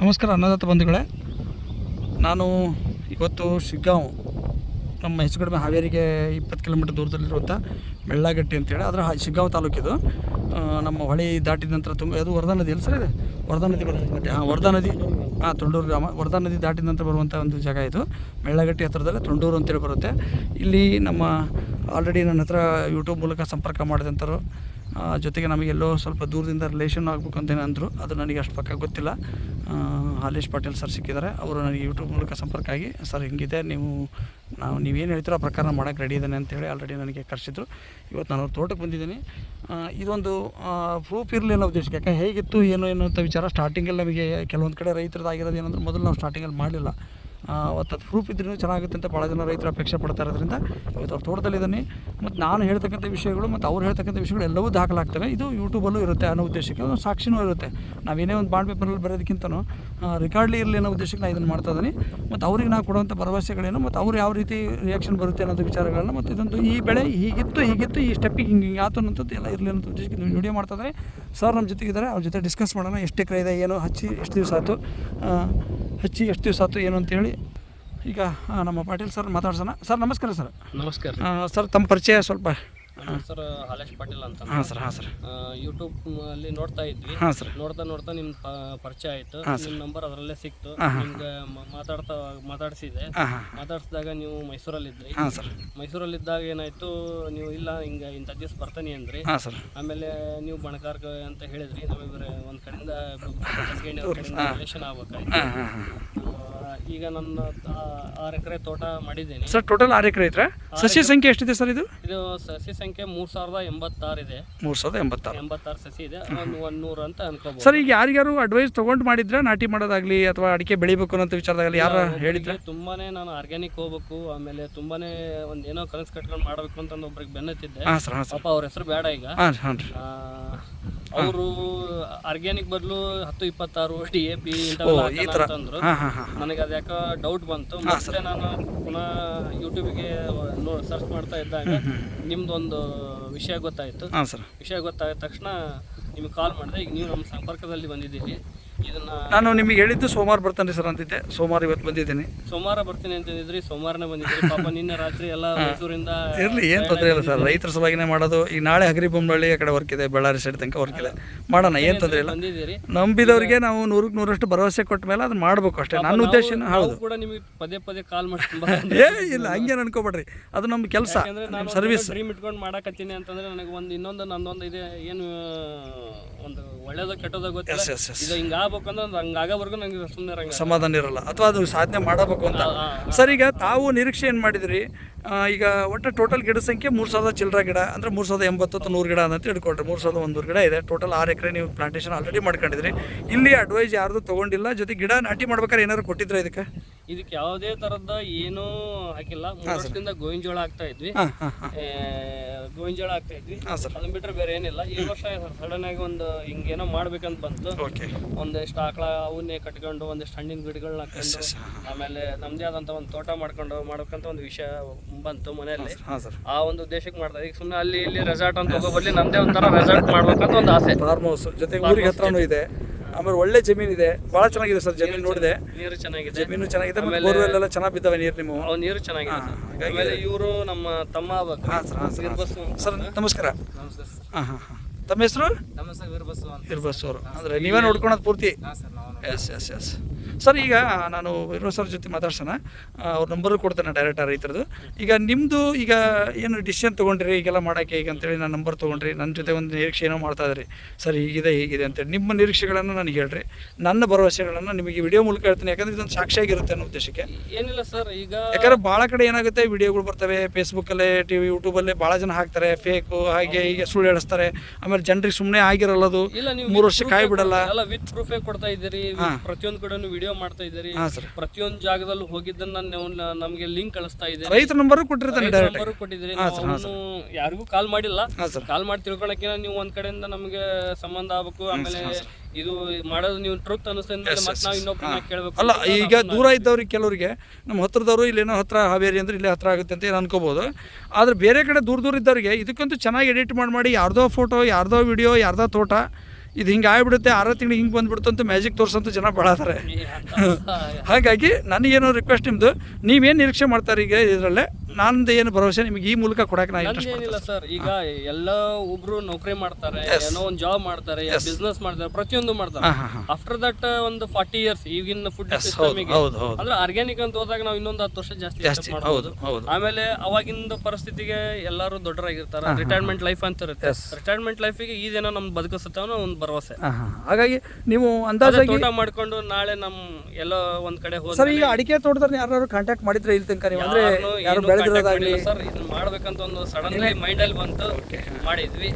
ನಮಸ್ಕಾರ ಅನ್ನದಾತ ಬಂಧುಗಳೇ. ನಾನು ಇವತ್ತು ಶಿಗ್ಗಾಂವ್, ನಮ್ಮ ಹೆಚ್ಚು ಕಡಿಮೆ ಹಾವೇರಿಗೆ ಇಪ್ಪತ್ತು ಕಿಲೋಮೀಟರ್ ದೂರದಲ್ಲಿರುವಂಥ ಬೆಳ್ಳಾಗಟ್ಟಿ ಅಂತೇಳಿ ಅದರ ಶಿಗ್ಗಾಂವ್ ತಾಲೂಕಿದು ನಮ್ಮ ಹೊಳೆ ದಾಟಿದ ನಂತರ ತುಂಬ, ಅದು ವರದಾ ನದಿ ಅಲ್ಲ ಸರ್ ಇದೆ? ವರದಾ ನದಿ ಬರುತ್ತೆ ಹಾಂ, ವರದಾ ನದಿ, ಹಾಂ, ತೊಂಡೂರು ಗ್ರಾಮ, ವರದಾ ನದಿ ದಾಟಿದ ನಂತರ ಬರುವಂಥ ಒಂದು ಜಾಗ ಇದು. ಬೆಳ್ಳಾಗಟ್ಟಿ ಹತ್ರದಲ್ಲೇ ತೊಂಡೂರು ಅಂತೇಳಿ ಬರುತ್ತೆ. ಇಲ್ಲಿ ನಮ್ಮ ಆಲ್ರೆಡಿ ನನ್ನ ಹತ್ರ ಯೂಟ್ಯೂಬ್ ಮೂಲಕ ಸಂಪರ್ಕ ಮಾಡಿದಂಥರು ಜೊತೆಗೆ ಜೊತೆಗೆ ನಮಗೆಲ್ಲೋ ಸ್ವಲ್ಪ ದೂರದಿಂದ ರಿಲೇಷನ್ ಆಗಬೇಕು ಅಂತೇನು ಅಂದರು ಅದು ನನಗೆ ಅಷ್ಟು ಪಕ್ಕ ಗೊತ್ತಿಲ್ಲ. ಹಾಲೇಶ್ ಪಾಟೀಲ್ ಸರ್ ಸಿಕ್ಕಿದ್ದಾರೆ. ಅವರು ನನಗೆ ಯೂಟ್ಯೂಬ್ ಮೂಲಕ ಸಂಪರ್ಕ ಆಗಿ, ಸರ್, ಹಿಂಗಿದೆ, ನೀವು, ನಾವು, ನೀವೇನು ಹೇಳ್ತೀರೋ ಆ ಪ್ರಕಾರ ಮಾಡೋಕ್ಕೆ ರೆಡಿ ಇದ್ದಾನೆ ಅಂತೇಳಿ ಆಲ್ರೆಡಿ ನನಗೆ ಕರೆಸಿದ್ರು. ಇವತ್ತು ನಾನು ತೋಟಕ್ಕೆ ಬಂದಿದ್ದೀನಿ. ಇದೊಂದು ಪ್ರೂಫ್ ಇರಲಿ ಅನ್ನೋ ಉದ್ದೇಶಕ್ಕೆ. ಯಾಕೆ ಹೇಗಿತ್ತು, ಏನು ಏನು ಅಂತ ವಿಚಾರ ಸ್ಟಾರ್ಟಿಂಗಲ್ಲಿ ನಮಗೆ ಕೆಲವೊಂದು ಕಡೆ ರೈತರದಾಗಿರೋದು ಏನಂದ್ರೆ, ಮೊದಲು ನಾವು ಸ್ಟಾರ್ಟಿಂಗಲ್ಲಿ ಮಾಡಲಿಲ್ಲ. ಅವತ್ತು ಅದು ಪ್ರೂಫ್ ಇದ್ರೂ ಚೆನ್ನಾಗುತ್ತೆ ಅಂತ ಭಾಳ ಜನ ರೈತರು ಅಪೇಕ್ಷೆ ಪಡ್ತಾ ಇರೋದ್ರಿಂದ ಇವತ್ತು ಅವ್ರ ತೋಟದಲ್ಲಿದ್ದಾನೆ ಮತ್ತು ನಾನು ಹೇಳ್ತಕ್ಕಂಥ ವಿಷಯಗಳು ಮತ್ತು ಅವ್ರು ಹೇಳ್ತಕ್ಕಂಥ ವಿಷಯಗಳು ಎಲ್ಲವೂ ದಾಖಲಾಗ್ತವೆ. ಇದು ಯೂಟ್ಯೂಬಲ್ಲೂ ಇರುತ್ತೆ ಅನ್ನೋ ಉದ್ದೇಶಕ್ಕೆ ಒಂದು ಸಾಕ್ಷಿನೂ ಇರುತ್ತೆ. ನಾವೇನೇ ಒಂದು ಬಾಂಡ್ ಪೇಪರಲ್ಲಿ ಬರೋದಕ್ಕಿಂತನೂ ರಿಕಾರ್ಡ್ಲಿ ಇರಲಿ ಅನ್ನೋ ಉದ್ದೇಶಕ್ಕೆ ನಾನು ಇದನ್ನು ಮಾಡ್ತಾ ಇದ್ದೀನಿ. ಮತ್ತು ಅವ್ರಿಗೆ ನಾವು ಕೊಡುವಂಥ ಭರವಸೆಗಳೇನು, ಮತ್ತು ಅವ್ರು ಯಾವ ರೀತಿ ರಿಯಾಕ್ಷನ್ ಬರುತ್ತೆ ಅನ್ನೋದು ವಿಚಾರಗಳನ್ನು ಮತ್ತು ಇದೊಂದು ಈ ಬೆಳೆ ಹೀಗಿತ್ತು ಹೀಗಿತ್ತು, ಈ ಸ್ಟೆಪ್ಪಿಗೆ ಹಿಂಗೆ ಹಿಂಗೆ ಆತು ಅನ್ನೋಂಥದ್ದು ಎಲ್ಲ ಇರಲಿ ಅನ್ನೋ ಉದ್ದೇಶಕ್ಕೆ ನೀವು ವಿಡಿಯೋ ಮಾಡ್ತಾ ಇದ್ದಾರೆ ಸರ್ ನಮ್ಮ ಜೊತೆಗಿದ್ದಾರೆ, ಅವ್ರ ಜೊತೆ ಡಿಸ್ಕಸ್ ಮಾಡೋಣ. ಎಷ್ಟು ಎಕರೆ ಇದೆ, ಏನು ಹಚ್ಚಿ, ಎಷ್ಟು ದಿವಸ ಆಯಿತು. ಹಚ್ಚಿ ಎಷ್ಟು ದಿವಸ ಆಯ್ತು ಏನು ಅಂತೇಳಿ ಈಗ ನಮ್ಮ ಪಾಟೀಲ್ ಸರ್ ಮಾತಾಡ್ಸೋಣ. ಸರ್ ನಮಸ್ಕಾರ ಸರ್. ನಮಸ್ಕಾರ. ಸರ್ ತಮ್ಮ ಪರಿಚಯ ಸ್ವಲ್ಪ ಹೆಸರು ಹಾಲೇಶ್ ಪಾಟೀಲ್ ಅಂತ. ಹಾಂ ಸರ್ ಹಾಂ ಸರ್. ಯೂಟ್ಯೂಬ್ ಅಲ್ಲಿ ನೋಡ್ತಾ ಇದ್ವಿ. ಹಾಂ ಸರ್. ನೋಡ್ತಾ ನೋಡ್ತಾ ನಿಮ್ ಪ- ಪರಿಚಯ ಆಯ್ತು. ನಿಮ್ಮ ನಂಬರ್ ಅದರಲ್ಲೇ ಸಿಕ್ತು. ನಿಮ್ಗೆ ಮಾತಾಡ್ತಾ ಮಾತಾಡ್ಸಿದೆ. ಮಾತಾಡಿಸಿದಾಗ ನೀವು ನೀವು ಮೈಸೂರಲ್ಲಿದ್ರಿ. ಹಾಂ ಸರ್. ಮೈಸೂರಲ್ಲಿದ್ದಾಗ ಏನಾಯ್ತು ನೀವು ಇಲ್ಲ ಹಿಂಗ ಇಂಥ ದಿವಸ ಬರ್ತಾನೆ ಅಂದ್ರಿ. ಹಾಂ ಸರ್. ಆಮೇಲೆ ನೀವು ಬಣಕಾರ್ಕ ಅಂತ ಹೇಳಿದ್ರಿ. ನಮಗೆ ಒಂದು ಕಡೆಯಿಂದ ರಿಲೇಷನ್ ಆಗ್ಬೇಕಾಯ್ತು. ಈಗ ನನ್ನ ಆರು ಎಕರೆ ತೋಟ ಮಾಡಿದ್ದೀನಿ. ಸರ್ ಟೋಟಲ್ ಆರು ಎಕರೆ ಐತ್ರ? ಸಸಿ ಸಂಖ್ಯೆ ಎಷ್ಟಿದೆ ಸರ್ ಇದು? ಇದು ಸಸಿ ಸಂಖ್ಯೆ ಮೂರ್ ಸಾವಿರದ ಎಂಬತ್ತಾರು ಇದೆ. ಮೂರು ಸಾವಿರದ ಎಂಬತ್ತಾರು. ಎಂಬತ್ತಾರು ಸಸಿ ಇದೆ. ಒಂದು ಒಂದ್ ನೂರು ಅಂತ ಅನ್ಕೋಬಹುದು ಸರ್ ಈಗ ಯಾರಿಗಾರು ಅಡ್ವೈಸ್ ತಗೊಂಡ್ ಮಾಡಿದ್ರೆ ನಾಟಿ ಮಾಡೋದಾಗ್ಲಿ ಅಥವಾ ಅಡಿಕೆ ಬೆಳಿಬೇಕು ಅನ್ನೋ ವಿಚಾರದಾಗಲಿ ಯಾರು ಹೇಳಿದ್ರೆ? ತುಂಬಾನೇ ನಾನು ಆರ್ಗ್ಯಾನಿಕ್ ಹೋಗ್ಬೇಕು ಆಮೇಲೆ ತುಂಬಾನೇ ಒಂದ್ ಏನೋ ಕನಸು ಕಟ್ಕೊಂಡು ಮಾಡ್ಬೇಕು ಅಂತ ಒಬ್ರಿಗೆ ಬೆನ್ನತ್ತಿದ್ದೆ. ಹಾಂ ಸರ್ ಹಾಂ ಸರ್. ಪಾಪ ಅವ್ರ ಹೆಸರು ಬೇಡ ಈಗ. ಹಾಂ ಹಾಂ ರೀ ಅವರು ಆರ್ಗ್ಯಾನಿಕ್ ಬದಲು ಹತ್ತು ಇಪ್ಪತ್ತಾರು ಡಿ ಎ ಪಿ ಅಂತಂದ್ರು. ನನಗೆ ಅದು ಯಾಕೋ ಡೌಟ್ ಬಂತು. ಮತ್ತೆ ನಾನು ಪುನಃ ಯೂಟ್ಯೂಬಿಗೆ ಸರ್ಚ್ ಮಾಡ್ತಾ ಇದ್ದಾಗ ನಿಮ್ದೊಂದು ವಿಷಯ ಗೊತ್ತಾಯ್ತು. ವಿಷಯ ಗೊತ್ತಾದ ತಕ್ಷಣ ನಿಮಗೆ ಕಾಲ್ ಮಾಡಿದೆ. ಈಗ ನೀವು ನಮ್ಮ ಸಂಪರ್ಕದಲ್ಲಿ ಬಂದಿದ್ದೀರಿ. ಇದನ್ನ ನಾನು ನಿಮಗೆ ಹೇಳಿದ್ದು ಸೋಮವಾರ ಬರ್ತಾನೆ ಸರ್ ಅಂತಿದ್ದೆ. ಸೋಮವಾರ ಇವತ್ತು ಬಂದಿದ್ದೀನಿ. ಸೋಮವಾರ ಬರ್ತೀನಿ ಅಂತ ಹೇಳಿದ್ರಿ ಸೋಮವಾರನೇ ಬಂದಿದ್ರಿ ಪಾಪ ನಿನ್ನೆ ರಾತ್ರಿ ಎಲ್ಲ ಮೈಸೂರಿಂದ ಇರಲಿ ಏನು ತೊಂದರೆ ಇಲ್ಲ ಸರ್. ರೈತರ ಸಲುವಾಗಿನೇ ಮಾಡೋದು. ಈಗ ನಾಳೆ ಹಗರಿಬೊಮ್ಮನಹಳ್ಳಿ ಆ ಕಡೆ ವರ್ಕ್ ಇದೆ ಬಳ್ಳಾರಿ ಸೈಡ್ ತನಕ ವರ್ಕ್ ಇದೆ. ಮಾಡೋಣ ಏನು ತೊಂದರೆ ಇಲ್ಲ. ಬಂದಿದ್ದೀರಿ. ನಂಬಿದವರಿಗೆ ನಾವು ನೂರಕ್ಕೆ ನೂರಷ್ಟು ಭರವಸೆ ಕೊಟ್ಟ ಮೇಲೆ ಅದನ್ನ ಮಾಡಬೇಕು ಅಷ್ಟೇ. ನನ್ನ ಉದ್ದೇಶ ಹೌದು. ಕೂಡ ನಿಮಗೆ ಪದೇ ಪದೇ ಕಾಲ್ ಮಾಡ್ತೀನಿ ಏ ಇಲ್ಲ ಹಂಗೇನು ಅನ್ಕೋಬೇಡ್ರಿ. ಅದು ನಮ್ಮ ಕೆಲಸ ನಮ್ಮ ಸರ್ವಿಸ್ ಡ್ರೀಮ್ ಇಟ್ಕೊಂಡು ಮಾಡಕತ್ತೀನಿ ಅಂತಂದ್ರೆ ನನಗೆ ಒಂದು ಇನ್ನೊಂದು ನಂದೊಂದು ಇದೆ. ಏನು ಒಂದು ಒಳ್ಳೇದೋ ಕೆಟ್ಟದೋ ಗೊತ್ತಿಲ್ಲ. ಇದು ಎಸ್ ಎಸ್ ಅಂದ್ರೆ ಹಿಂಗ ನಂಗೆ ಸುಮ್ಮನೆ ಇರಂಗಿಲ್ಲ ಸಮಾಧಾನ ಇರಲ್ಲ. ಅಥವಾ ಅದು ಸಾಧನೆ ಮಾಡಬೇಕು ಅಂತ. ಸರ್ ಈಗ ತಾವು ನಿರೀಕ್ಷೆ ಏನು ಮಾಡಿದಿರಿ? ಈಗ ಒಟ್ಟು ಟೋಟಲ್ ಗಿಡ ಸಂಖ್ಯೆ ಮೂರು ಸಾವಿರದ ಚಿಲ್ಲರ ಗಿಡ ಅಂದರೆ ಮೂರು ಸಾವಿರದ ಎಂಬತ್ತು ಅಥವಾ ನೂರು ಗಿಡ ಅಂತ ಇಟ್ಕೊಳ್ರಿ ಮೂರು ಸಾವಿರದ ಒಂದೂರು ಗಿಡ ಇದೆ. ಟೋಟಲ್ ಆರು ಎಕರೆ ನೀವು ಪ್ಲಾಂಟೇಶನ್ ಆಲ್ರೆಡಿ ಮಾಡ್ಕೊಂಡಿದ್ರಿ. ಇಲ್ಲಿ ಅಡ್ವೈಸ್ ಯಾರ್ದು ತೊಗೊಂಡಿಲ್ಲ. ಜೊತೆ ಗಿಡ ನಾಟಿ ಮಾಡ್ಬೇಕಾದ್ರೆ ಏನಾದ್ರು ಕೊಟ್ಟಿದ್ರೆ ಇದಕ್ಕೆ? ಇದಕ್ಕೆ ಯಾವುದೇ ತರದ ಏನೂ ಹಾಕಿಲ್ಲ. ಮೂರು ವರ್ಷದಿಂದ ಗೋವಿನ ಜೋಳ ಆಗ್ತಾ ಇದ್ವಿ. ಏ, ಗೋವಿನ ಜೋಳ ಆಗ್ತಾ ಇದ್ವಿ. ಹಾಂ ಅದನ್ನ ಬಿಟ್ರೆ ಬೇರೆ ಏನಿಲ್ಲ. ಈ ವರ್ಷ ಸಡನ್ ಆಗಿ ಒಂದು ಹಿಂಗೇನೋ ಮಾಡ್ಬೇಕಂತ ಬಂತು. ಓಕೆ. ಒಂದಿಷ್ಟು ಆಕಳ ಅವನ್ನೇ ಕಟ್ಕೊಂಡು ಒಂದಿಷ್ಟು ಹಣ್ಣಿನ ಗಿಡಗಳನ್ನ ಹಾಕೊಂಡು ಆಮೇಲೆ ನಮ್ದೇ ಆದಂತ ಒಂದು ತೋಟ ಮಾಡ್ಕೊಂಡು ಮಾಡ್ಬೇಕಂತ ಒಂದು ವಿಷಯ ಬಂತು ಮನೆಯಲ್ಲಿ. ಹಾಂ ಸರ್. ಆ ಒಂದು ಉದ್ದೇಶಕ್ಕೆ ಮಾಡ್ತಾ ಈಗ ಸುಮ್ಮನೆ ಅಲ್ಲಿ ಇಲ್ಲಿ ರೆಸಾರ್ಟ್ ಅಂತ ಹೋಗೋ ಬದಲಿ ನಮ್ದೇ ಒಂಥರ ರೆಸಾರ್ಟ್ ಮಾಡ್ಬೇಕಂತ ಒಂದು ಆಸೆ. ಫಾರ್ಮ್ ಹೌಸ್ ಜೊತೆಗೆ ಊರಿಗೆ ಹತ್ರನೂ ಇದೆ. ಆಮೇಲೆ ಒಳ್ಳೆ ಜಮೀನು ಇದೆ ಭಾಳ ಚೆನ್ನಾಗಿದೆ ಸರ್ ಜಮೀನು ನೋಡಿದೆ. ನೀರು ಚೆನ್ನಾಗಿದೆ. ಜಮೀನು ಚೆನ್ನಾಗಿದೆ ಬೋರ್ವೆಲ್ ಎಲ್ಲ ಚೆನ್ನಾಗಿ ಬಿದ್ದಾವೆ ನೀರು ನಿಮ್ಮ ಅವ್ ನೀರು ಚೆನ್ನಾಗಿದೆ ಸರ್. ಆಮೇಲೆ ಇವರು ನಮ್ಮ ತಮ್ಮ ಆಗ್ಬೇಕು. ಹಾಂ ಸರ್ ನಮಸ್ಕಾರ ಸರ್ ವೀರಬಸ್ಸು ಸರ್. ನಮಸ್ಕಾರ. ಸರ್. ಹಾಂ ಹಾಂ ಹಾಂ. ತಮ್ಮ ಹೆಸರು? ನಮಸ್ತೆ ವೀರಬಸ್ಸು ಅಂತ. ಇರ್ಬಸ್ ಅವರು ಅಂದ್ರೆ ನೀವೇ ನೋಡ್ಕೊಳೋದು ಪೂರ್ತಿ? ಹಾಂ ಸರ್ ನಾವು ಎಸ್ ಎಸ್ ಎಸ್ ಸರ್ ಈಗ ನಾನು ಇರೋ ಸರ್ ಜೊತೆ ಮಾತಾಡ್ಸೋಣ. ಅವ್ರ ನಂಬರು ಕೊಡ್ತೇನೆ ಡೈರೆಕ್ಟ್ ರೈತರದು. ಈಗ ನಿಮ್ಮದು ಈಗ ಏನು ಡಿಸಿಷನ್ ತೊಗೊಂಡ್ರಿ ಈಗೆಲ್ಲ ಮಾಡೋಕ್ಕೆ ಈಗ ಅಂತೇಳಿ ನಾನು ನಂಬರ್ ತೊಗೊಂಡ್ರಿ ನನ್ನ ಜೊತೆ ಒಂದು ನಿರೀಕ್ಷೆ ಏನೋ ಮಾಡ್ತಾ ಇದ್ರಿ. ಸರ್ ಹೀಗಿದೆ ಹೀಗಿದೆ ಅಂತೇಳಿ ನಿಮ್ಮ ನಿರೀಕ್ಷೆಗಳನ್ನು ನನಗೆ ಹೇಳ್ರಿ. ನನ್ನ ಭರವಸೆಗಳನ್ನು ನಿಮಗೆ ವಿಡಿಯೋ ಮೂಲಕ ಹೇಳ್ತೀನಿ ಯಾಕಂದ್ರೆ ಇದೊಂದು ಸಾಕ್ಷಿಯಾಗಿರುತ್ತೆ ಅನ್ನೋ ಉದ್ದೇಶಕ್ಕೆ. ಏನಿಲ್ಲ ಸರ್ ಈಗ ಯಾಕಂದ್ರೆ ಭಾಳ ಕಡೆ ಏನಾಗುತ್ತೆ ವಿಡಿಯೋಗಳು ಬರ್ತವೆ ಫೇಸ್ಬುಕ್ಕಲ್ಲೇ ಟಿ ವಿ ಯೂಟ್ಯೂಬಲ್ಲೇ ಭಾಳ ಜನ ಹಾಕ್ತಾರೆ ಫೇಕು ಹಾಗೆ ಹೀಗೆ ಸುಳ್ಳು ಹೇಳಿಸ್ತಾರೆ. ಆಮೇಲೆ ಜನರಿಗೆ ಸುಮ್ಮನೆ ಆಗಿರಲ್ಲ ಅದು ಮೂರು ವರ್ಷ ಕಾಯಿ ಬಿಡಲ್ಲ ಅಲ್ಲ ವಿತ್ ಪ್ರೂಫೇ ಕೊಡ್ತಾ ಇದ್ದೀರಿ. ಪ್ರತಿಯೊಂದು ಕಡೆ ವಿಡಿಯೋ ಮಾಡ್ತಾ ಇದ್ದೀರಿ. ಹಾಂ ಸರ್ ಪ್ರತಿಯೊಂದು ಜಾಗದಲ್ಲೂ ಹೋಗಿದ್ದನ್ನ ನೀವು ನಮಗೆ ಲಿಂಕ್ ಕಳಿಸ್ತಾ ಇದ್ದೀರಿ. ರೈತರ ನಂಬರ್ ಕೊಟ್ಟಿರ್ತಾನೆ ಡೈರೆಕ್ಟ್ ನಂಬರು ಕೊಟ್ಟಿದ್ದೀರಿ. ಅವನು ಯಾರಿಗೂ ಕಾಲ್ ಮಾಡಿಲ್ಲ. ಹಾಂ ಸರ್ ಕಾಲ್ ಮಾಡಿ ತಿಳ್ಕೊಳಕಿನ ನೀವು ಒಂದ್ ಕಡೆಯಿಂದ ನಮಗೆ ಸಂಬಂಧ ಆಗ್ಬೇಕು. ಆಮೇಲೆ ಇದು ಮಾಡೋದು ನೀವು ಟ್ರೂತ್ ಅನಿಸ್ತಂದ್ರೆ ಮತ್ತೆ ನಾವು ಇನ್ನೊಬ್ಬರನ್ನ ಕೇಳಬೇಕು. ಅಲ್ಲ ಈಗ ದೂರ ಇದ್ದವ್ರಿಗೆ ಕೆಲವರಿಗೆ ನಮ್ಮ ಹತ್ರದವರು ಇಲ್ಲೇನೋ ಹತ್ರ ಹಾವೇರಿ ಅಂದ್ರೆ ಇಲ್ಲೇ ಹತ್ರ ಆಗುತ್ತೆ ಅಂತ ಏನು ಅನ್ಕೋಬೋದು. ಆದ್ರೆ ಬೇರೆ ಕಡೆ ದೂರ ದೂರ ಇದ್ದವ್ರಿಗೆ ಇದಕ್ಕಂತೂ ಚೆನ್ನಾಗಿ ಎಡಿಟ್ ಮಾಡಿ ಮಾಡಿ ಯಾರ್ದೋ ಫೋಟೋ ಯಾರ್ದೋ ವಿಡಿಯೋ ಯಾರ್ದೋ ತೋಟ ಇದು ಹಿಂಗೆ ಆಗ್ಬಿಡುತ್ತೆ ಆರು ತಿಂಗಳು ಹಿಂಗೆ ಬಂದ್ಬಿಡ್ತು ಅಂತ ಮ್ಯಾಜಿಕ್ ತೋರಿಸಂತ ಜನ ಭಾಳತಾರೆ ಹಾಗಾಗಿ ನನಗೇನೋ ರಿಕ್ವೆಸ್ಟ್ ನಿಮ್ಮದು ನೀವೇನು ನಿರೀಕ್ಷೆ ಮಾಡ್ತಾರೆ ಈಗ ಇದರಲ್ಲೇ? ನಂದು ಏನು ಭರವಸೆ ನಿಮಗೆ ಈ ಮೂಲಕ ಕೊಡಕ್ಕೆ ನಾನು ಏನಿಲ್ಲ ಸರ್ ಈಗ ಎಲ್ಲ ಒಬ್ರು ನೌಕರಿ ಮಾಡ್ತಾರೆ ಏನೋ ಒಂದು ಜಾಬ್ ಮಾಡ್ತಾರೆ ಬಿಸ್ನೆಸ್ ಮಾಡ್ತಾರೆ ಪ್ರತಿಯೊಂದು ಮಾಡ್ತಾರೆ. ಆಫ್ಟರ್ ದಟ್ ಒಂದು ಫಾರ್ಟಿ ಇಯರ್ಸ್ ಈಗಿನ ಫುಡ್ ಅಂದ್ರೆ ಆರ್ಗ್ಯಾನಿಕ್ ಅಂತ ಹೋದಾಗ ನಾವು ಇನ್ನೊಂದು ಹತ್ತು ವರ್ಷ ಜಾಸ್ತಿ ಹೌದು ಆಮೇಲೆ ಅವಾಗಿಂದ ಪರಿಸ್ಥಿತಿಗೆ ಎಲ್ಲರೂ ದೊಡ್ಡರಾಗಿರ್ತಾರೆ. ರಿಟೈರ್ಮೆಂಟ್ ಲೈಫ್ ಅಂತ ಇರುತ್ತೆ. ರಿಟೈರ್ಮೆಂಟ್ ಲೈಫಿಗೆ ಇದೇನೋ ನಮ್ ಬದುಕಿಸುತ್ತೆ ಅನ್ನೋ ಒಂದು ಭರವಸೆ. ಹಾಗಾಗಿ ನೀವು ಅದೇ ಅಂದಾಜಾಗಿ ತೋಟ ಮಾಡ್ಕೊಂಡು ನಾಳೆ ನಮ್ ಎಲ್ಲೋ ಒಂದ್ ಕಡೆ ಸರ್ ಈಗ ಅಡಿಕೆ ತೋಟದಲ್ಲಿ ಯಾರು ಕಾಂಟ್ಯಾಕ್ಟ್ ಮಾಡಿದ್ರೆ ಇಲ್ಲಿ ತನಕ ನೀವು? ಅಂದ್ರೆ ಯಾರು ಬೆಳೆದಿರೋದಾಗಲಿ ಮಾಡಿಲ್ಲ ಸರ್. ಇದನ್ನ ಮಾಡ್ಬೇಕಂತ ಒಂದು ಸಡನ್ಲಿ ಮೈಂಡ್ ಅಲ್ಲಿ ಬಂತು. ಮಾಡಿದ್ವಿ.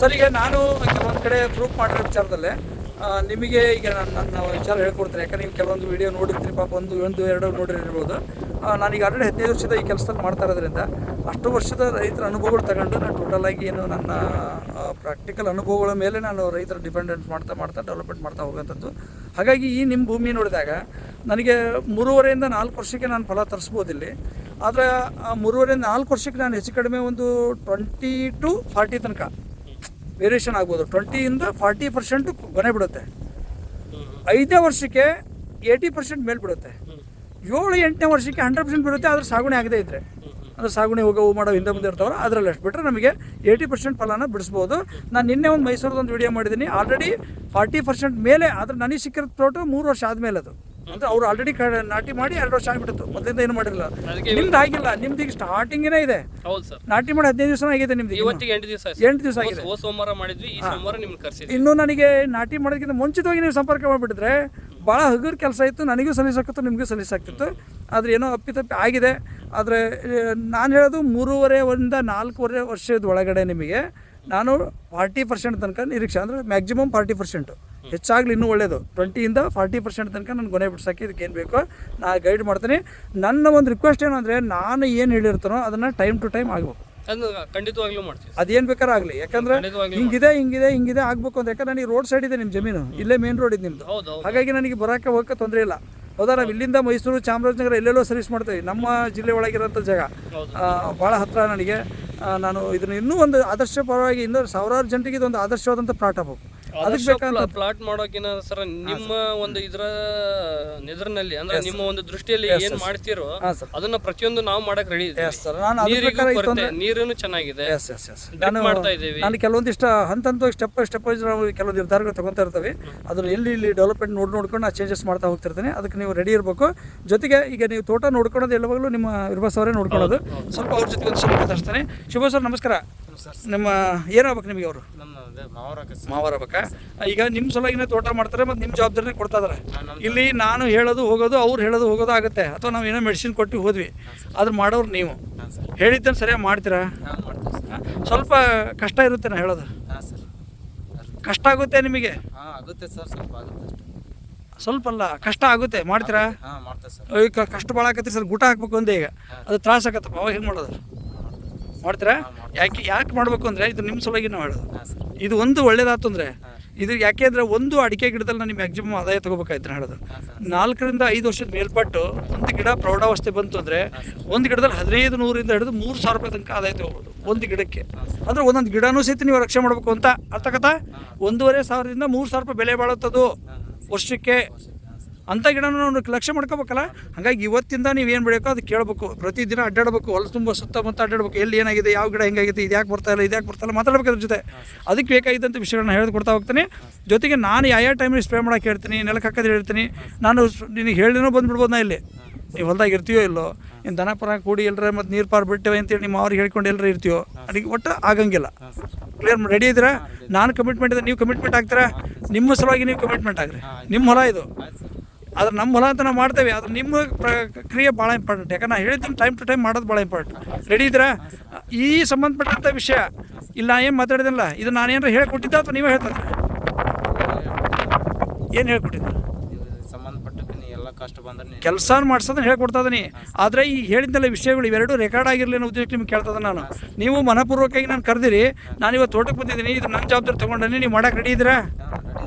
ಸರ್ ಈಗ ನಾನು ಒಂದ್ ಕಡೆ ಪ್ರೂಫ್ ಮಾಡಿರೋ ವಿಚಾರದಲ್ಲೇ ನಿಮಗೆ ಈಗ ನಾನು ನನ್ನ ವಿಚಾರ ಹೇಳ್ಕೊಡ್ತೀನಿ. ಯಾಕಂದ್ರೆ ನೀವು ಕೆಲವೊಂದು ವಿಡಿಯೋ ನೋಡಿರ್ತೀರಿ, ಪಾಪ ಒಂದು ಒಂದು, ಎರಡು ನೋಡಿರ್ಬೋದು. ನಾನೀಗ ಆಲ್ರೆಡಿ ಹದಿನೈದು ವರ್ಷದ ಈ ಕೆಲಸದಲ್ಲಿ ಮಾಡ್ತಾ ಇರೋದ್ರಿಂದ ಅಷ್ಟು ವರ್ಷದ ರೈತರ ಅನುಭವಗಳು ತಗೊಂಡು ನಾನು ಟೋಟಲ್ ಆಗಿ ಏನು ನನ್ನ ಪ್ರಾಕ್ಟಿಕಲ್ ಅನುಭವಗಳ ಮೇಲೆ ನಾನು ರೈತರ ಡಿಪೆಂಡೆಂಟ್ ಮಾಡ್ತಾ ಮಾಡ್ತಾ ಡೆವಲಪ್ಮೆಂಟ್ ಮಾಡ್ತಾ ಹೋಗೋಂಥದ್ದು ಹಾಗಾಗಿ ಈ ನಿಮ್ಮ ಭೂಮಿ ನೋಡಿದಾಗ ನನಗೆ ಮೂರುವರೆಯಿಂದ ನಾಲ್ಕು ವರ್ಷಕ್ಕೆ ನಾನು ಫಲ ತರಿಸ್ಬೋದಿಲ್ಲಿ ಆದರೆ ಮೂರುವರೆಯಿಂದ ನಾಲ್ಕು ವರ್ಷಕ್ಕೆ ನಾನು ಹೆಚ್ಚು ಕಡಿಮೆ ಒಂದು ಟ್ವೆಂಟಿ ಟು ಫಾರ್ಟಿ ತನಕ. ವೇರಿಯೇಷನ್ ಆಗ್ಬೋದು ಟ್ವೆಂಟಿಯಿಂದ ಫಾರ್ಟಿ ಪರ್ಸೆಂಟ್ ಕೊನೆ ಬಿಡುತ್ತೆ. ಐದನೇ ವರ್ಷಕ್ಕೆ ಏಯ್ಟಿ ಪರ್ಸೆಂಟ್ ಮೇಲೆ ಬಿಡುತ್ತೆ. ಏಳು, ಎಂಟನೇ ವರ್ಷಕ್ಕೆ ಹಂಡ್ರೆಡ್ ಪರ್ಸೆಂಟ್ ಬಿಡುತ್ತೆ, ಆದರೆ ಸಾಗುಣೆ ಆಗದೇ ಇದ್ದರೆ ಅಂದರೆ ಸಾಗುಣೆ ಹೋಗೋ ಮಾಡೋ ಹಿಂದೆ ಮುಂದೆ ಇರ್ತಾವಲ್ಲ, ಅದರಲ್ಲಿ ಅಷ್ಟು ಬಿಟ್ಟರೆ ನಮಗೆ ಏಯ್ಟಿ ಪರ್ಸೆಂಟ್ ಫಲನ ಬಿಡಿಸ್ಬೋದು. ನಾನು ನಿನ್ನೆ ಒಂದು ಮೈಸೂರದೊಂದು ವಿಡಿಯೋ ಮಾಡಿದ್ದೀನಿ. ಆಲ್ರೆಡಿ ಫಾರ್ಟಿ ಪರ್ಸೆಂಟ್ ಮೇಲೆ, ಆದರೆ ನನಗೆ ಸಿಕ್ಕಿರೋ ತೋಟ ಮೂರು ವರ್ಷ ಆದಮೇಲೆ ಅದು ಅಂದರೆ ಅವ್ರು ಆಲ್ರೆಡಿ ನಾಟಿ ಮಾಡಿ ಎರಡು ವರ್ಷ ಆಗಿಬಿಟ್ಟಿತ್ತು. ಮೊದಲಿಂದ ಏನು ಮಾಡಿರಲಿಲ್ಲ. ಅದಕ್ಕೆ ನಿಮ್ದು ಆಗಿಲ್ಲ. ನಿಮ್ದು ಈಗ ಸ್ಟಾರ್ಟಿಂಗೇ ಇದೆ. ಹೌದು ಸರ್. ನಾಟಿ ಮಾಡಿ ಹದಿನೈದು ದಿವಸ ಆಗಿದೆ ನಿಮ್ದು. ಇವತ್ತಿಗೆ ಎಂಟು ದಿವಸ ಎಂಟು ದಿವಸ ಆಗಿದೆ. ಸೋಮವಾರ ಮಾಡಿದ್ವಿ ಈ ಸೋಮವಾರ ನಿಮ್ಗೆ ಕರೆಸಿ ಇನ್ನು ನನಗೆ ನಾಟಿ ಮಾಡೋದಕ್ಕಿಂತ ಮುಂಚಿತವಾಗಿ ನೀವು ಸಂಪರ್ಕ ಮಾಡಿಬಿಟ್ಟಿದ್ರೆ ಭಾಳ ಹಗುರ್ ಕೆಲಸ ಇತ್ತು. ನನಗೂ ಸಲೀಸಾಗ್ತಿತ್ತು ನಿಮಗೂ ಸಲೀಸಾಗ್ತಿತ್ತು. ಆದರೆ ಏನೋ ಅಪ್ಪಿತಪ್ಪಿ ಆಗಿದೆ. ಆದರೆ ನಾನು ಹೇಳೋದು ಮೂರುವರೆ ಒಂದ ನಾಲ್ಕೂವರೆ ವರ್ಷದ ಒಳಗಡೆ ನಿಮಗೆ ನಾನು ಫಾರ್ಟಿ ಪರ್ಸೆಂಟ್ ತನಕ ನಿರೀಕ್ಷೆ ಅಂದರೆ ಮ್ಯಾಕ್ಸಿಮಮ್ ಫಾರ್ಟಿ ಪರ್ಸೆಂಟು. ಹೆಚ್ಚಾಗಲಿ ಇನ್ನೂ ಒಳ್ಳೆಯದು ಟ್ವೆಂಟಿಯಿಂದ ಫಾರ್ಟಿ ಪರ್ಸೆಂಟ್ ತನಕ ನಾನು ಗೊನೆ ಬಿಡ್ಸೋಕ್ಕೆ ಇದಕ್ಕೆ ಏನು ಬೇಕೋ? ನಾನು ಗೈಡ್ ಮಾಡ್ತೀನಿ. ನನ್ನ ಒಂದು ರಿಕ್ವೆಸ್ಟ್ ಏನು ಅಂದರೆ ನಾನು ಏನು ಹೇಳಿರ್ತಾನೋ ಅದನ್ನು ಟೈಮ್ ಟು ಟೈಮ್ ಆಗಬೇಕು. ಖಂಡಿತವಾಗ್ಲೂ ಮಾಡ್ತೀವಿ ಅದೇನು ಬೇಕಾದ್ರೆ ಆಗಲಿ. ಯಾಕಂದ್ರೆ ಹಿಂಗಿದೆ ಹಿಂಗಿದೆ ಹಿಂಗಿದೆ ಆಗ್ಬೇಕು ಅಂತ ಯಾಕಂದ್ರೆ ನನಗೆ ರೋಡ್ ಸೈಡ್ ಇದೆ ನಿಮ್ಮ ಜಮೀನು. ಇಲ್ಲೇ ಮೇನ್ ರೋಡ್ ಇದೆ ನಿಮ್ಮದು ಹಾಗಾಗಿ ನನಗೆ ಬರೋಕ್ಕೆ ಹೋಗೋಕ್ಕೆ ತೊಂದರೆ ಇಲ್ಲ. ಹೌದಾ ನಾವು ಇಲ್ಲಿಂದ ಮೈಸೂರು ಚಾಮರಾಜನಗರ ಎಲ್ಲೆಲ್ಲೋ ಸರ್ವಿಸ್ ಮಾಡ್ತೇವೆ. ನಮ್ಮ ಜಿಲ್ಲೆ ಒಳಗಿರೋಂಥ ಜಾಗ. ಭಾಳ ಹತ್ತಿರ ನನಗೆ. ನಾನು ಇದನ್ನು ಇನ್ನೂ ಒಂದು ಆದರ್ಶ ಪರವಾಗಿ ಇನ್ನೂ ಸಾವಿರಾರು ಜನರಿಗೆ ಇದೊಂದು ಆದರ್ಶವಾದಂಥ ಪ್ಲಾಟ್ ಆಗ್ಬೇಕು. ಅದಕ್ಕೆ ಬೇಕಂತ ಪ್ಲಾಟ್ ಮಾಡೋಕಿನ ಸರ್ ನಿಮ್ಮ ಒಂದು ಇದ್ರ ನೆದರ್ನಲ್ಲಿ ಅಂದ್ರೆ ನಿಮ್ಮ ಒಂದು ದೃಷ್ಟಿಯಲ್ಲಿ ಏನ್ ಮಾಡ್ತೀರೋ ಅದನ್ನ ಪ್ರತಿಯೊಂದು ನಾವು ಮಾಡಕ್ ರೆಡಿ ಇದ್ದೀವಿ. ಎಸ್ ಸರ್ ನಾನು ಅದ್ರ ನೀರಿಗೂ ಪ್ರಕಾರ ಇತ್ತು ಕೊರತೆ ನೀರೇನು ಚೆನ್ನಾಗಿದೆ. ಎಸ್ ಎಸ್ ಎಸ್ ನಾನು ಮಾಡ್ತಾ ಇದ್ದೀವಿ. ನಾನು ಕೆಲವೊಂದಿಷ್ಟು ಹಂತ ಹಂತವಾಗಿ ಸ್ಟೆಪ್ ಬೈ ಸ್ಟೆಪ್ ನಾವು ಕೆಲವು ನಿರ್ಧಾರಗಳು ತಗೊತಾ ಇರ್ತವೆ. ಅದ್ರ ಎಲ್ಲಿ ಇಲ್ಲಿ ಡೆವಲಪ್ಮೆಂಟ್ ನೋಡಿ ನೋಡ್ಕೊಂಡು ನಾ ಚೇಂಜಸ್ ಮಾಡ್ತಾ ಹೋಗ್ತಿರ್ತೀನಿ. ಅದಕ್ಕೆ ನೀವು ರೆಡಿ ಇರಬೇಕು. ಜೊತೆಗೆ ಈಗ ನೀವು ತೋಟ ನೋಡ್ಕೊಳೋದು ಎಲ್ಲವಾಗಲೂ ನಿಮ್ಮ ಇರ್ಬಸ್ ಅವರೇ ನೋಡ್ಕೊಳ್ಳೋದು. ಸ್ವಲ್ಪ ಅವ್ರ ಜೊತೆ ಒಂದು ಸ್ವಲ್ಪ ಮಾತಾಡ್ತಾನೆ ಶುಭ ಸರ್ ನಮಸ್ಕಾರ. ನಿಮ್ಮ ಏನಾಗ್ಬೇಕು ನಿಮಗೆ ಅವರು? ಮಾವರಬೇಕಾ ಈಗ ನಿಮ್ಮ ಸಲುವಾಗಿನೇ ತೋಟ ಮಾಡ್ತಾರೆ ಮತ್ತು ನಿಮ್ಮ ಜವಾಬ್ದಾರಿನೇ ಕೊಡ್ತಾ ಇದಾರೆ. ಇಲ್ಲಿ ನಾನು ಹೇಳೋದು ಹೋಗೋದು ಅವ್ರು ಹೇಳೋದು ಹೋಗೋದು ಆಗುತ್ತೆ. ಅಥವಾ ನಾವು ಏನೋ ಮೆಡಿಸಿನ್ ಕೊಟ್ಟು ಹೋದ್ವಿ. ಆದ್ರೆ ಮಾಡೋರು ನೀವು. ಹೇಳಿದ್ದನ್ನು ಸರಿಯಾಗಿ ಮಾಡ್ತೀರಾ? ಸ್ವಲ್ಪ ಕಷ್ಟ ಇರುತ್ತೆ ನಾ ಹೇಳೋದು. ಕಷ್ಟ ಆಗುತ್ತೆ ನಿಮಗೆ? ಆಗುತ್ತೆ ಸರ್ ಸ್ವಲ್ಪ ಆಗುತ್ತೆ ಸ್ವಲ್ಪ ಅಲ್ಲ ಕಷ್ಟ ಆಗುತ್ತೆ. ಮಾಡ್ತೀರಾ? ಅಯ್ಯೋ, ಕಷ್ಟ ಭಾಳ ಸರ್. ಗುಟ ಹಾಕ್ಬೇಕು ಅಂದೆ ಈಗ. ಅದು ತ್ರಾಸ ಆಗತ್ತಪ್ಪ ಅವಾಗ ಹೆಂಗೆ ಮಾಡೋದು? ಮಾಡ್ತೀರಾ? ಯಾಕೆ ಯಾಕೆ ಮಾಡಬೇಕು ಅಂದರೆ ಇದು ನಿಮ್ಮ ಸಲುವಾಗಿ ನಾವು ಹೇಳೋದು. ಇದು ಒಂದು ಒಳ್ಳೇದಾಯ್ತು ಅಂದರೆ ಇದು ಯಾಕೆ ಅಂದರೆ ಒಂದು ಅಡಿಕೆ ಗಿಡದಲ್ಲಿ ನಾನು ಮ್ಯಾಕ್ಸಿಮಮ್ ಆದಾಯ ತಗೋಬೇಕಾಯ್ತು ಹೇಳೋದು. ನಾಲ್ಕರಿಂದ ಐದು ವರ್ಷದ ಮೇಲ್ಪಟ್ಟು ಒಂದು ಗಿಡ ಪ್ರೌಢಾವಸ್ಥೆ ಬಂತು ಅಂದರೆ ಒಂದು ಗಿಡದಲ್ಲಿ ಹದಿನೈದು ನೂರಿಂದ ಹಿಡಿದು ಮೂರು ಸಾವಿರ ರೂಪಾಯಿ ತನಕ ಆದಾಯ ತಗೋಬೋದು ಒಂದು ಗಿಡಕ್ಕೆ. ಅಂದರೆ ಒಂದೊಂದು ಗಿಡನೂ ಸಹಿತ ನೀವು ರಕ್ಷಣೆ ಮಾಡಬೇಕು ಅಂತ ಅರ್ಥಕಥ? ಒಂದೂವರೆ ಸಾವಿರದಿಂದ ಮೂರು ಸಾವಿರ ರೂಪಾಯಿ ಬೆಲೆ ಬಾಳುತ್ತದು ವರ್ಷಕ್ಕೆ. ಅಂಥ ಗಿಡನ ನಾವು ಲಕ್ಷ್ಯ ಮಾಡ್ಕೋಬೇಕಲ್ಲ? ಹಾಗಾಗಿ ಇವತ್ತಿಂದ ನೀವು ಏನು ಬೆಳೆಯಬೇಕು ಅದು ಕೇಳಬೇಕು. ಪ್ರತಿದಿನ ಅಡ್ಡಾಡಬೇಕು, ಹೊಲ ತುಂಬ ಸುತ್ತಮುತ್ತ ಅಡ್ಡಾಡಬೇಕು. ಎಲ್ಲಿ ಏನಾಗಿದೆ, ಯಾವ ಗಿಡ ಹೆಂಗಾಗಿದೆ, ಇದು ಯಾಕೆ ಬರ್ತಾ ಇಲ್ಲ, ಇದು ಯಾಕೆ ಬರ್ತಾ ಇಲ್ಲ ಮಾತಾಡಬೇಕು ಅದ್ರ ಜೊತೆ. ಅದಕ್ಕೆ ಬೇಕಾಗಿದ್ದಂಥ ವಿಷಯಗಳನ್ನ ಹೇಳ್ಕೊಡ್ತಾ ಹೋಗ್ತೀನಿ. ಜೊತೆಗೆ ನಾನು ಯಾವ ಯಾವ ಟೈಮಲ್ಲಿ ಸ್ಪ್ರೇ ಮಾಡೋಕೆ ಹೇಳ್ತೀನಿ ನೆಲಕ್ಕೆ ಹಾಕೋದು ಹೇಳ್ತೀನಿ. ನಾನು ನಿನಗೆ ಹೇಳಿನೂ ಬಂದುಬಿಡ್ಬೋದು ನಾ ಇಲ್ಲಿ. ನೀವು ಹೊಲ್ದಾಗ ಇರ್ತೀಯೋ ಇಲ್ಲೋ? ಇನ್ನು ದನ ಪರ ಕೂಡಿ ಎಲ್ಲರ ಮತ್ತು ನೀರು ಪಾರು ಬಿಟ್ಟೇವೆ ಅಂತೇಳಿ ನಿಮ್ಮ ಅವ್ರಿಗೆ ಹೇಳ್ಕೊಂಡು ಎಲ್ಲರೂ ಇರ್ತೀಯೋ? ಅದಕ್ಕೆ ಒಟ್ಟು ಆಗಂಗಿಲ್ಲ. ಕ್ಲಿಯರ್ ರೆಡಿ ಇದ್ದೀರಾ? ನಾನು ಕಮಿಟ್ಮೆಂಟ್ ಇದೆ, ನೀವು ಕಮಿಟ್ಮೆಂಟ್ ಆಗ್ತೀರಾ? ನಿಮ್ಮ ಸಲುವಾಗಿ ನೀವು ಕಮಿಟ್ಮೆಂಟ್ ಆಗ್ರಿ. ನಿಮ್ಮ ಹೊಲ ಇದು. ಆದ್ರೆ ನಮ್ಮ ಹೊಲ ಅಂತ ನಾವು ಮಾಡ್ತೇವೆ. ಆದ್ರೆ ನಿಮ್ಮ ಕ್ರಿಯೆ ಭಾಳ ಇಂಪಾರ್ಟೆಂಟ್ ಯಾಕಂದ್ರೆ ನಾನು ಹೇಳಿದ್ದೀನಿ ಟೈಮ್ ಟು ಟೈಮ್ ಮಾಡೋದು ಭಾಳ ಇಂಪಾರ್ಟೆಂಟ್ ರೆಡಿ ಇದ್ರ ಈ ಸಂಬಂಧಪಟ್ಟಂಥ ವಿಷಯ, ಇಲ್ಲ ಏನು ಮಾತಾಡಿದಿಲ್ಲ ಇದು ನಾನೇನಾರು ಹೇಳ್ಕೊಟ್ಟಿದ್ದ ಅಥವಾ ನೀವೇ ಹೇಳ್ತಾರೆ ಏನು ಹೇಳ್ಕೊಟ್ಟಿದ್ದ? ಕೆಲಸ ಮಾಡ್ಸೋದನ್ನ ಹೇಳ್ಕೊಡ್ತಾ ಆದ್ರೆ ಆದರೆ ಈ ಹೇಳಿದ್ದೆಲ್ಲ ವಿಷಯಗಳು ಇವೆರಡು ರೆಕಾರ್ಡ್ ಆಗಿರಲಿ ಅನ್ನೋ ಉದ್ದೇಶಕ್ಕೆ ನಿಮ್ಗೆ ಕೇಳ್ತದ ನಾನು. ನೀವು ಮನಪೂರ್ವಕವಾಗಿ ನಾನು ಕರೆದಿರಿ. ನಾನು ಇವತ್ತು ತೋಟಕ್ಕೆ ಬಂದಿದ್ದೀನಿ. ಇದು ನನ್ನ ಜವಾಬ್ದಾರಿ ತೊಗೊಂಡೀನಿ. ನೀವು ಮಾಡಕ್ಕೆ ರೆಡಿ ಇದ್ದೀರಾ?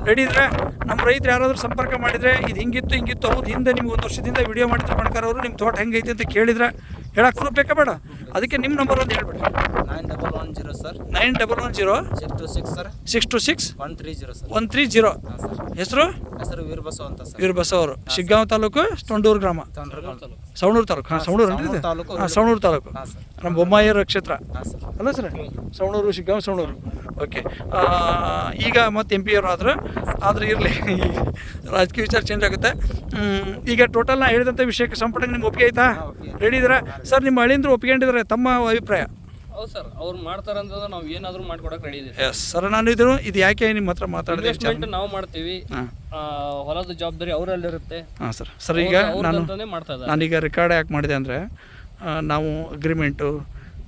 ರೆಡಿ ಇದ್ರೆ ನಮ್ಮ ರೈತರು ಯಾರಾದರೂ ಸಂಪರ್ಕ ಮಾಡಿದರೆ ಇದು ಹಿಂಗಿತ್ತು ಹಿಂಗಿತ್ತು, ಹೌದು, ಹಿಂದೆ ನಿಮ್ಗೆ ಒಂದು ವರ್ಷದಿಂದ ವಿಡಿಯೋ ಮಾಡಿದ್ರೆ ಮಾಡ್ಕಾರವರು ನಿಮ್ಮ ತೋಟ ಹೆಂಗೈತೆ ಅಂತ ಕೇಳಿದ್ರೆ ಹೇಳಕ್ಕೆ ಬೇಕಾ ಬೇಡ? ಅದಕ್ಕೆ ನಿಮ್ಮ ನಂಬರ್ ಒಂದು ಹೇಳ್ಬಿಡಿ. Nine double one zero sir nine double one zero six two six sir six two six one three zero sir one three zero ಹೆಸರು? ಹೆಸರು ವೀರಬಸವ ಅಂತ ಸರ್ ವೀರಬಸವ ಅವರು. ಶಿಗ್ಗಾಂವ್ ತಾಲೂಕು ತೊಂಡೂರು ಗ್ರಾಮ? ಸವಣೂರು ತಾಲೂಕು. ಹಾಂ ಸವಣೂರು ತಾಲೂಕು, ಹಾಂ ಸವಣೂರು ತಾಲೂಕು. ನಮ್ಮ ಬೊಮ್ಮಾಯಿಯರ ಕ್ಷೇತ್ರ. ಅಲ್ಲ ಸರ್ ಸವಣೂರು ಶಿಗ್ಗಾಂವ್ ಸವಣೂರು. ಓಕೆ ಈಗ ಮತ್ತೆ ಎಂ ಪಿ ಅವರು ಆದ್ರೆ. ಆದ್ರೆ ಇರಲಿ. ರಾಜಕೀಯ ವಿಚಾರ ಚೇಂಜ್ ಆಗುತ್ತೆ. ಈಗ ಟೋಟಲ್ ನಾ ಹೇಳಿದಂಥ ವಿಷಯಕ್ಕೆ ಸಂಪುಟಕ್ಕೆ ನಿಮ್ಗೆ ಒಪ್ಪಿಗೆ ಆಯ್ತಾ? ರೆಡಿ ಇದ್ದೀರಾ? ಸರ್ ನಿಮ್ಮ ಒಪ್ಪಿಗೆ ಒಪ್ಕೊಂಡಿದ್ದಾರೆ ತಮ್ಮ ಅಭಿಪ್ರಾಯ. ಹೌದು ಸರ್ ಅವ್ರು ಮಾಡ್ತಾರೆ ಅಂತಂದ್ರೆ ನಾವು ಏನಾದರೂ ಮಾಡ್ಕೊಡಕ್ಕೆ ರೆಡಿ ಇದೀವಿ. ಎಸ್ ಸರ್ ನಾನು ಇದ್ರು ಇದು ಯಾಕೆ ನಿಮ್ಮ ಹತ್ರ ಮಾತಾಡಿದೆ ಇನ್ವೆಸ್ಟ್ಮೆಂಟ್ ನಾವು ಮಾಡ್ತೀವಿ. ಹಾಂ. ಆ, ಹೊಲದ ಜವಾಬ್ದಾರಿ ಅವರಲ್ಲಿರುತ್ತೆ. ಹಾಂ ಸರ್ ಸರ್ ಈಗ ನಾನು ಮಾಡ್ತಾ ಇದ್ದಾರೆ. ನಾನೀಗ ರೆಕಾರ್ಡ್ ಯಾಕೆ ಮಾಡಿದೆ ಅಂದರೆ ನಾವು ಅಗ್ರಿಮೆಂಟು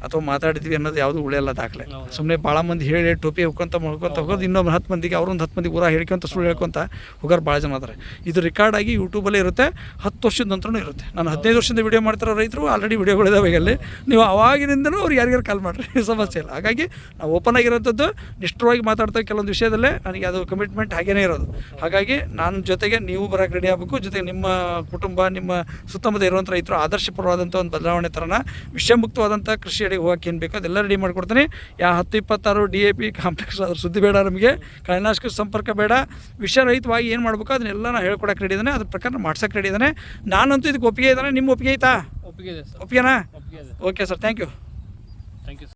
ಅಥವಾ ಮಾತಾಡಿದ್ವಿ ಅನ್ನೋದು ಯಾವುದು ಉಳಿಯಲ್ಲ ದಾಖಲೆ. ಸುಮ್ಮನೆ ಭಾಳ ಮಂದಿ ಹೇಳಿ ಟೋಪಿ ಹೋಗ್ಕೊಂತ ಮಾಡ್ಕೊಂತ ಹೋಗೋದು ಇನ್ನೊಂದು ಹತ್ತು ಮಂದಿಗೆ ಅವ್ರೊಂದು ಹತ್ತು ಮಂದಿ ಊರ ಹೇಳ್ಕೊಂತ ಸುಳ್ಳು ಹೇಳ್ಕೊಂತ ಹೋಗೋರು ಭಾಳ ಜನ ಅದಾರೆ. ಇದು ರೆಕಾರ್ಡ್ ಆಗಿ ಯೂಟ್ಯೂಬಲ್ಲೇ ಇರುತ್ತೆ ಹತ್ತು ವರ್ಷದ ನಂತರನೂ ಇರುತ್ತೆ. ನಾನು ಹದಿನೈದು ವರ್ಷದಿಂದ ವಿಡಿಯೋ ಮಾಡ್ತಿರೋ ರೈತರು ಆಲ್ರೆಡಿ ವಿಡಿಯೋಗಳಿದಾವೆ ಅಲ್ಲಿ ನೀವು ಅವಾಗಿನಿಂದನೂ ಅವ್ರು ಯಾರಿಗಾರು ಕಾಲ್ ಮಾಡಿರಿ ಸಮಸ್ಯೆ ಇಲ್ಲ. ಹಾಗಾಗಿ ನಾವು ಓಪನ್ ಆಗಿರೋಂಥದ್ದು ನಿಷ್ಠವಾಗಿ ಮಾತಾಡ್ತಾ ಕೆಲವೊಂದು ವಿಷಯದಲ್ಲೇ ನನಗೆ ಅದು ಕಮಿಟ್ಮೆಂಟ್ ಹಾಗೇನೇ ಇರೋದು. ಹಾಗಾಗಿ ನಾನು ಜೊತೆಗೆ ನೀವು ಬರೋಕ್ಕೆ ರೆಡಿ ಆಗಬೇಕು. ಜೊತೆಗೆ ನಿಮ್ಮ ಕುಟುಂಬ ನಿಮ್ಮ ಸುತ್ತಮುತ್ತ ಇರುವಂಥ ರೈತರು ಆದರ್ಶಪರವಾದಂಥ ಒಂದು ಬದಲಾವಣೆ ಥರನ ವಿಷಮುಕ್ತವಾದಂಥ ಕೃಷಿ ಅಡಿಗೆ ಹೋಗಕ್ಕೆ ಏನು ಬೇಕೋ ಅದೆಲ್ಲ ರೆಡಿ ಮಾಡಿಕೊಡ್ತೀನಿ. ಯಾ ಹತ್ತು ಇಪ್ಪತ್ತಾರು ಡಿ ಎ ಪಿ ಕಾಂಪ್ಲೆಕ್ಸ್ ಅದ್ರ ಸುದ್ದಿ ಬೇಡ ನಮಗೆ. ಕಳೆನಾಶಕ ಸಂಪರ್ಕ ಬೇಡ. ವಿಷರಹಿತವಾಗಿ ಏನು ಮಾಡಬೇಕು ಅದನ್ನೆಲ್ಲ ನಾನು ಹೇಳ್ಕೊಡಕ್ಕೆ ರೆಡಿ ಇದ್ದಾನೆ. ಅದ್ರ ಪ್ರಕಾರ ಮಾಡ್ಸಕ್ಕೆ ರೆಡಿ ಇದ್ದಾನೆ. ನಾನಂತೂ ಇದಕ್ಕೆ ಒಪ್ಪಿಗೆ ಇದ್ದಾನೆ. ನಿಮ್ಮ ಒಪ್ಪಿಗೆ ಆಯ್ತಾ? ಒಪ್ಪಿಗೆ ಇದೆ ಸರ್. ಒಪ್ಪಿಗೆನಾ? Okay sir. Thank you thank you